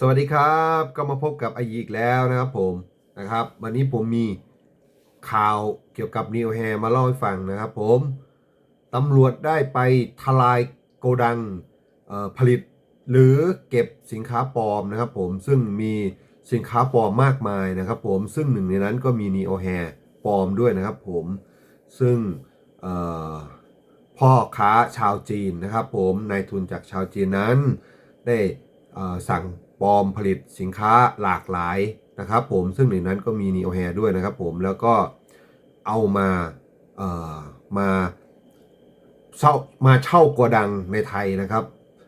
สวัสดีครับก็มาพบกับไออีกแล้วนะครับผมนะครับ วันนี้ผมมีข่าวเกี่ยวกับนิวแฮมาเล่าให้ฟังนะครับผมตำรวจได้ไปทลายโกดังผลิตหรือเก็บสินค้าปลอมนะครับผมซึ่งมีสินค้าปลอมมากมายนะครับผมซึ่งหนึ่งในนั้นก็มีนีโอแฮปลอมด้วยนะครับผมซึ่งพ่อค้าชาวจีนนะครับผมนายทุนจากชาวจีนนั้นได้สั่ง ปลอมผลิตสินค้าหลากหลายนะครับผมซึ่งหนึ่งนั้นก็มีนีโอแฮด้วยนะครับผมแล้วก็เอามาเอ่อมาเช่ามาเช่าโกดังในไทยนะครับ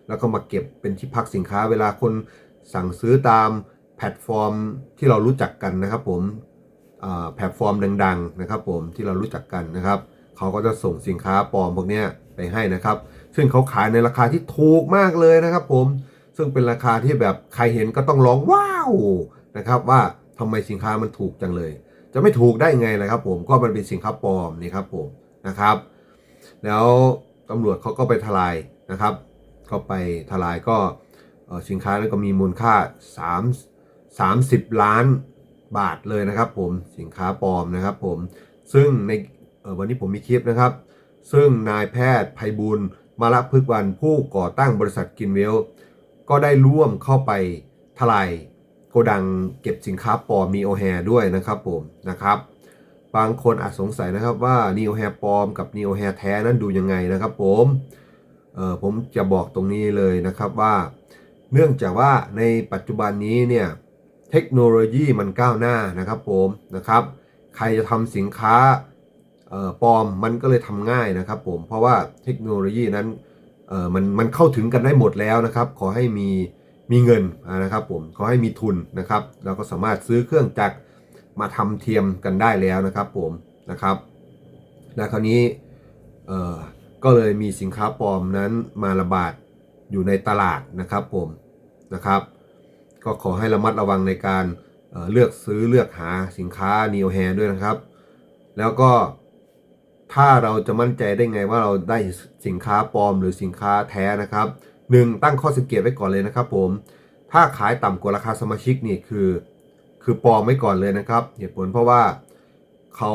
แล้วก็มาเก็บเป็นที่พักสินค้าเวลาคนสั่งซื้อตามแพลตฟอร์มที่เรารู้จักกันนะครับผมอ่าแพลตฟอร์มดังๆนะครับผมที่เรารู้จักกันนะครับเขาก็จะส่งสินค้าปลอมพวกนี้ไปให้นะครับ ซึ่งเขาขายในราคาที่ถูกมากเลยนะครับผม ซึ่งเป็นราคาที่แบบใครเห็นก็ต้องร้องว้าวนะครับว่าทำไมสินค้ามันถูกจังเลย จะไม่ถูกได้ไงนะครับ ผมก็มันเป็นสินค้าปลอมนี่ครับผมนะครับ แล้วตำรวจเขาก็ไปทลายนะครับก็ไปทลายก็สินค้านั้นก็มีมูลค่า3 30 ล้านบาทเลยนะครับผมสินค้าปลอมนะครับผมซึ่งในวันนี้ผมมีคลิปนะครับ ซึ่งนายแพทย์ไพบูลมาละพฤกษ์วันผู้ก่อตั้งบริษัทกินเวล ก็ได้ร่วมเข้าไปทลายโกดังเก็บสินค้าปลอมนีโอแฮด้วยนะครับผมนะครับบางคนอาจสงสัยนะครับว่านีโอแฮปลอมกับนีโอแฮแท้นั้นดูยังไงนะครับผมเออผมจะบอกตรงนี้เลยนะครับว่า เนื่องจากว่าในปัจจุบันนี้เนี่ยเทคโนโลยีมันก้าวหน้านะครับผมนะครับ ใครจะทำสินค้าเออปลอมมันก็เลยทำง่ายนะครับผมเพราะว่าเทคโนโลยีนั้น มันมันเข้าถึงกันได้หมดแล้วนะครับ ขอให้มีมีเงินนะครับผมขอให้มีทุนนะครับ เราก็สามารถซื้อเครื่องจักรมาทำเทียมกันได้แล้วนะครับผมนะครับและคราวนี้ก็เลยมีสินค้าปลอมนั้นมาระบาดอยู่ในตลาดนะครับผมนะครับ ก็ขอให้ระมัดระวังในการเเลือกซื้อเลือกหาสินค้า Neo Hair ด้วยนะครับ แล้วก็ ถ้าเราจะมั่นใจได้ไงว่าเราได้สินค้าปลอมหรือสินค้าแท้นะครับหนึ่งตั้งข้อสังเกตไว้ก่อนเลยนะครับ ผม ถ้าขายต่ำกว่าราคาสมาชิกนี่คือ คือปลอมไว้ก่อนเลยนะครับ เหตุผลเพราะว่าเขา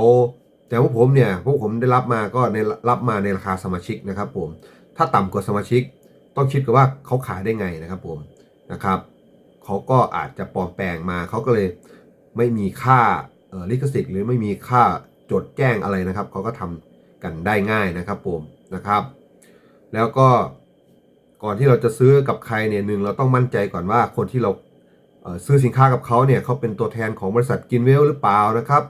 แต่พวกผมเนี่ยพวกผมได้รับมาก็ในรับมาในราคาสมาชิกนะครับ ผม ถ้าต่ำกว่าสมาชิก ต้องคิดกันว่าเขาขายได้ไงนะครับ ผมนะครับเขาก็อาจจะปลอมแปลงมาเขาก็เลยไม่มีค่าเอ่อลิขสิทธิ์หรือไม่มีค่า จดแจ้งอะไรนะครับเขาก็ทำกันได้ง่ายนะครับผมนะครับ แล้วก็ก่อนที่เราจะซื้อกับใครเนี่ยหนึ่งเราต้องมั่นใจก่อนว่าคนที่เราเซื้อสินค้ากับเขาเนี่ยเขาเป็นตัวแทนของบริษัทกินเวลหรือเปล่านะครับ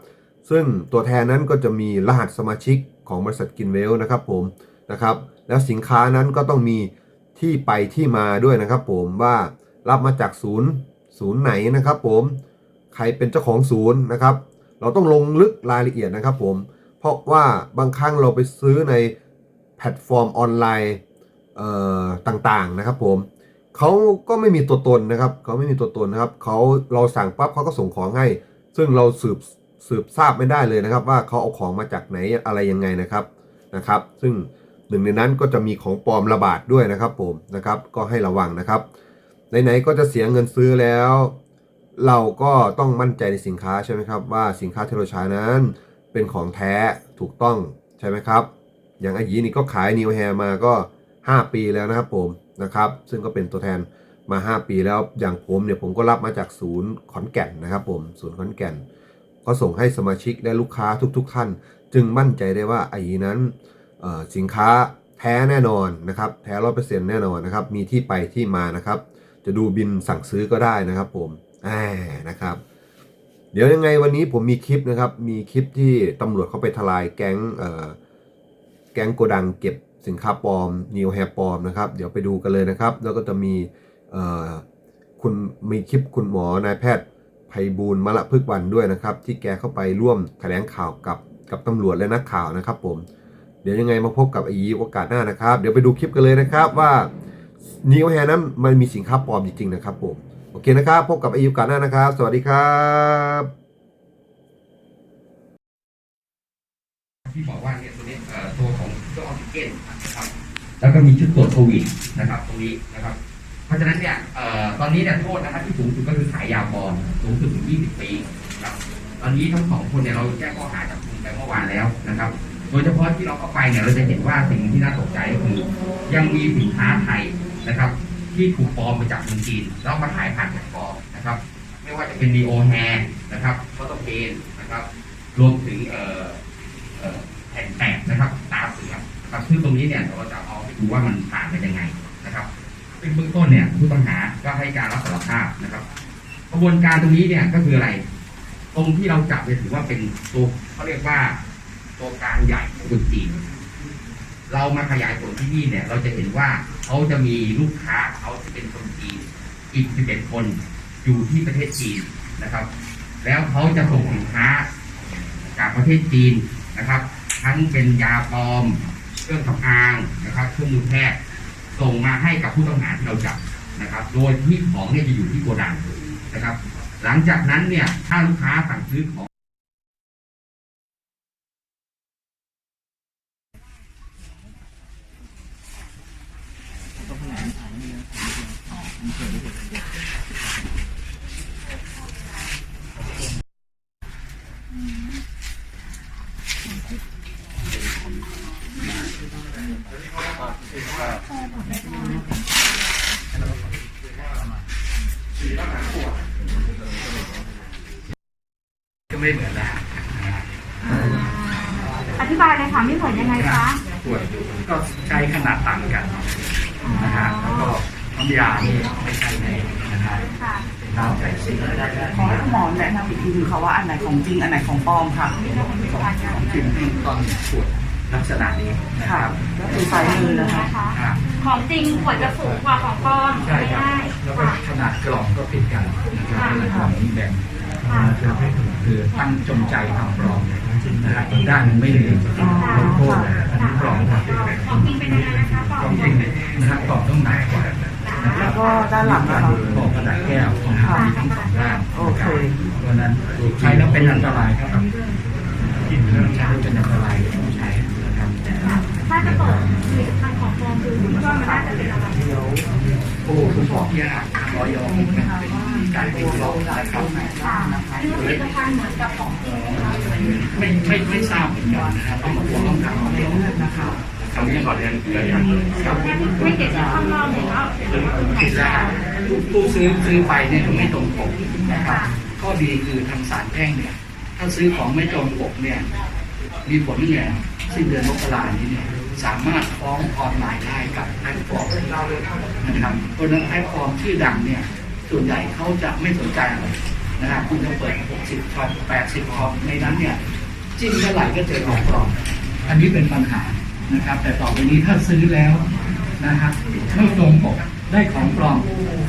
ซึ่งตัวแทนนั้นก็จะมีรหัสสมาชิกของบริษัทกินเวลนะครับผมนะครับ แล้วสินค้านั้นก็ต้องมีที่ไปที่มาด้วยนะครับ ผมว่ารับมาจากศูนย์ศูนย์ไหนนะครับ ผมใครเป็นเจ้าของศูนย์นะครับ เราต้องลงลึกรายละเอียดนะครับผม เพราะว่าบางครั้งเราไปซื้อในแพลตฟอร์มออนไลน์ต่างๆนะครับผมเขาก็ไม่มีตัวตนนะครับเขาไม่มีตัวตนนะครับเขาเราสั่งปั๊บเขาก็ส่งของให้ ซึ่งเราสืบสืบทราบไม่ได้เลยนะครับ ว่าเขาเอาของมาจากไหนอะไรยังไงนะครับนะครับ ซึ่งหนึ่งในนั้นก็จะมีของปลอมระบาดด้วยนะครับผมนะครับ ก็ให้ระวังนะครับไหนๆก็จะเสียเงินซื้อแล้ว เราก็ต้องมั่นใจในสินค้าใช่ไหมครับว่าสินค้าที่เราใช้นั้น เป็นของแท้ถูกต้องใช่ไหมครับ อย่างอายีนี่ก็ขายนิวแฮร์มาก็ 5 ปีแล้วนะครับผมนะครับ ซึ่งก็เป็นตัวแทนมา 5 ปีแล้วอย่างผมเนี่ยผมก็รับมาจากศูนย์ขอนแก่นนะครับผมศูนย์ขอนแก่น ก็ส่งให้สมาชิกและลูกค้าทุก ๆ ท่าน จึงมั่นใจได้ว่าอายีนั้นสินค้าแท้แน่นอนนะครับ แท้ร้อยเปอร์เซ็นต์แน่นอนนะครับ มีที่ไปที่มานะครับ จะดูบินสั่งซื้อก็ได้นะครับผม อ่านะครับ เดี๋ยวยังไงวันนี้ผมมีคลิปนะครับ มีคลิปที่ตำรวจเขาไปทลายแก๊งเอ่อแก๊งโกดังเก็บสินค้าปลอมนิวแฮร์ปลอมนะครับ เดี๋ยวไปดูกันเลยนะครับ แล้วก็จะมีเอ่อคุณมีคลิปคุณหมอนายแพทย์ไพบูลย์มละพฤกษ์วันด้วยนะครับ ที่แกเข้าไปร่วมแถลงข่าวกับกับตำรวจและนักข่าวนะครับ ผม เดี๋ยวยังไงมาพบกับอีโอกาสหน้านะครับ เดี๋ยวไปดูคลิปกันเลยนะครับว่านิวแฮร์นั้นมันมีสินค้าปลอมจริงๆนะครับผม โอเคนะครับ พบกับอายุกันหน้านะครับ สวัสดีครับที่บอกว่าเนี่ยตัวนี้เอ่อตัวของเครื่ออกซิเจนนะครับแล้วก็มีชุดตรวจโควิดนะครับ ตรงนี้นะครับภราะฉะนั้นเนี่ยเอ่อตอนนี้เนี่ยโทษนะครับที่สูงสุดก็คือขายยาปลอมสูงสุดถึง 20 ปีครับตอนนี้ทั้งสองคนเนี่ยเราแจ้งข้อหาจับกุมไปเมื่อวานแล้วนะครับ โดยเฉพาะที่เราเข้าไปเนี่ยเราจะเห็นว่าสิ่งที่น่าตกใจก็คือยังมีสินค้าไทยนะครับ ที่ถูกปลอมมาจากเมืองจีนแล้วมาขายผ่านแพลตฟอร์มนะครับ ไม่ว่าจะเป็นดีโอแฮนะครับฟอโตเพนนะครับรวมถึงเออเอ่อแผ่นแตกนะครับ ตาเสือนะครับซึ่งตรงนี้เนี่ยเราจะเอาไปดูว่ามันผ่านไปยังไงนะครับซึ่งเบื้องต้นเนี่ยผู้ต้องหาก็ให้การรับสารภาพนะครับ กระบวนการตรงนี้เนี่ยก็คืออะไร ตรงที่เราจับเนี่ยถือว่าเป็นตัวเขาเรียกว่าตัวกลางใหญ่ของคนจีนเรามาขยายผลที่นี่เนี่ย เราจะเห็นว่า เขาจะมีลูกค้าเขาที่เป็นคนจีนอีก 11 คนอยู่ที่ประเทศจีนนะครับ แล้วเขาจะส่งสินค้าจากประเทศจีนนะครับ ทั้งเป็นยาปลอม เครื่องสำอางนะครับ เครื่องมือแพทย์ส่งมาให้กับผู้ต้องหาที่เราจับนะครับ โดยที่ของเนี่ยจะอยู่ที่โกดังนะครับ หลังจากนั้นเนี่ยถ้าลูกค้าสั่งซื้อของ ก็ไม่เหมือนล้วอธิบายเลยค่ะไม่เหมือนยังไงคะ ขวดก็ใช้ขนาดต่างกันนะฮะแล้วก็ น้ำยานี่ไม่ใช่ในนะฮะค่ะน้ำใส่สีขอให้คุณหมอแนะนำอีกทีหนึงค่ะว่าอันไหนของจริงอันไหนของปลอมค่ะของจริงที่ต้องขวดลักษณะนี้นะคค่ะรับก็คือสายมือนะคะอ่าของจริงขวดจะสูงกว่าของปลอมใช่ครับง่ายแล้วก็ค่ะขนาดกล่องก็ผิดกันนะครับขนาดกล่องนี้แบ่งคือตั้งจงใจทำปลอมนะฮะอีกด้านหนึงไม่มีโลโก้อันนี้ปลอมครับของจริงเป็นยังไงนะคะปลอขมองจริงเนี่ยนะฮะกล่องต้องหนากว่านะค แล้วก็ด้านหลังนะคะบอกกระดาษแก้วของทำทั้งสองด้านโอเคเพราะนั้นใช้แล้วเป็นอันตรายครับใช้แล้วเป็นอันตรายต้องใช้นะครับถ้าจะเปิดผลิตภัณฑ์ของปลอมคือคิดว่ามันน่าจะเป็นอะไรโอ้คุณบอกยากทางออยมันเป็นการติดลบนะครับค่ะคือผลิตภัณฑ์เหมือนกับของจริงไหมคะไม่ไม่ไม่ทราบเหมือนกันนะครับต้องมาต้องถามเขาเองนะครับ คำนี้ก่อนเรียนเรียนไม่เก็บจากข้างนอกหรือว่าเนของคิดแล้วผู้ซื้อซื้อไปเนี่ยไม่ตรงปกนะครับข้อดีคือทางสารแพ่งเนี่ย ถ้าซื้อของไม่ตรงปกเนี่ย มีผลเนี่ยสิ้นเดือนมกรานี้เนี่ยสามารถฟ้องออนไลน์ได้กับแพลตฟอร์มนะครับเพราะนั้นแพลตฟอร์มชื่อดังเนี่ยส่วนใหญ่เขาจะไม่สนใจอะไรนะครับคุณจะเปิด 60ช็อป80ช็อปในนั้นเนี่ยจิ้มเท่าไหร่ก็เจอของปลอมอันนี้เป็นปัญหา นะครับ แต่ต่อไปนี้ถ้าซื้อแล้วนะครับไม่ตรงปกได้ของปลอม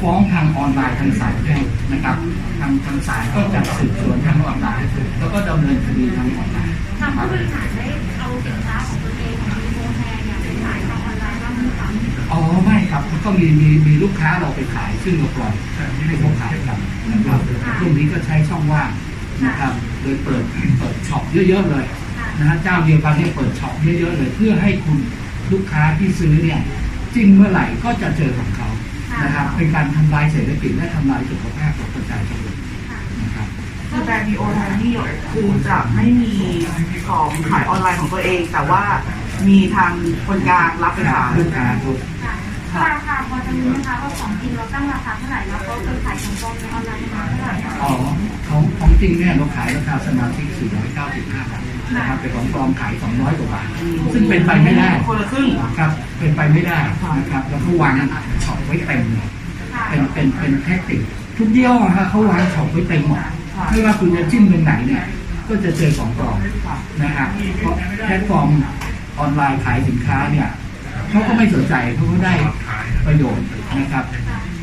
ฟ้องทางออนไลน์ทางสายแพ่งนะครับ ทางทางสายก็จะสืบสวนทางออนไลน์แล้วก็ดำเนินคดีทางออนไลน์ทางผู้บริหารได้เอาสินค้าของตัวเองของดีโมแทนเนี่ยไปขายทางออนไลน์บ้างไหมคะอ๋อไม่ครับก็มีมีมีลูกค้าเราไปขายซึ่งเราปล่อยให้เขาขายกันนะครับช่วงนี้ก็ใช้ช่องว่างนะครับโดยเปิดเปิดช็อปเยอะๆเลย นะฮะเจ้าเดียวกันเนี่ยเปิดช็อปเยอะๆเลยเพื่อให้คุณลูกค้าที่ซื้อเนี่ยจริงเมื่อไหร่ก็จะเจอของเขานะครับเป็นการทำลายเศรษฐกิจและทำลายสุขภาพของประชาชนนะครับคือแบรนด์ดีโอไทนี่คือจะไม่มีของขายออนไลน์ของตัวเอง แต่ว่ามีทางคนกลางรับไปขายลูกค้าทุกค่ะราคาพอจะรู้ไหมคะว่าของจริงเราตั้งราคาเท่าไหร่แล้วเขาเคยขายของปลอมในออนไลน์มาเท่าไหร่คะอ๋อของของจริงเนี่ยเราขายราคาสมาชิก495บาท นะครับเป็นของปลอมขาย200กว่าบาทซึ่งเป็นไปไม่ได้คนละครึ่งครับเป็นไปไม่ได้นะครับแล้วเขาวางช็อปไว้เต็มเลยค่ะเป็นเป็นเป็นแท็กติกทุกเยี่ยวอะฮะเขาวางช็อปไว้เต็มหมดไม่ว่าคุณจะจิ้มตรงไหนเนี่ยก็จะเจอของปลอมนะครับเพราะแพลตฟอร์มออนไลน์ขายสินค้าเนี่ยเขาก็ไม่สนใจเขาก็ได้ประโยชน์นะครับ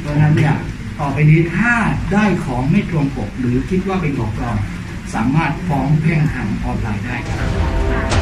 เพราะฉะนั้นเนี่ยต่อไปนี้ถ้าได้ของไม่ตรงปกหรือคิดว่าเป็นของปลอม สามารถฟ้องเพ่งหางออนไลน์ได้ครับ